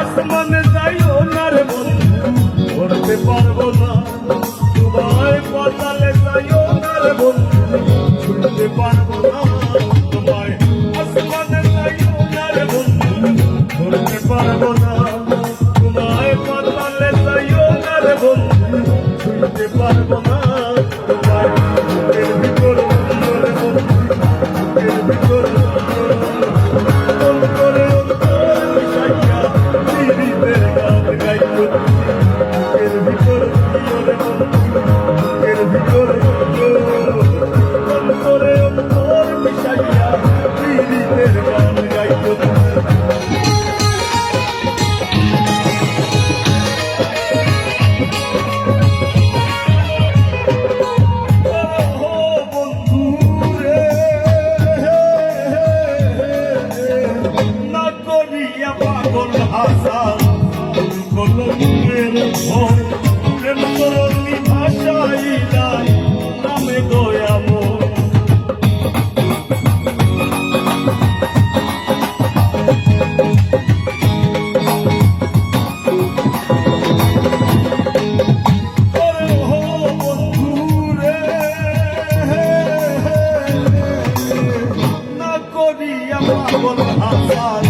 আসমানে যাইও না রে বন্ধু, করতে পারব না। তোমায় পাতালে যাইও না রে বন্ধু, ছুটতে পারব না। তোমায় আসমানে যাইও না রে বন্ধু, করতে পারব না। তোমায় পাতালে যাইও না রে বন্ধু, ছুটতে পারব না। ভাষা কলমের ভোর প্রেম করলি ভাষাই নাই নামে দয়াম করি আমার হাসার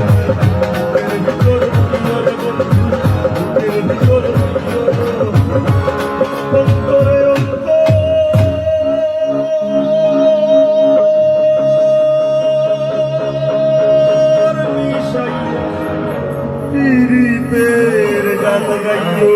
பீரிப்பேர் கதகையோ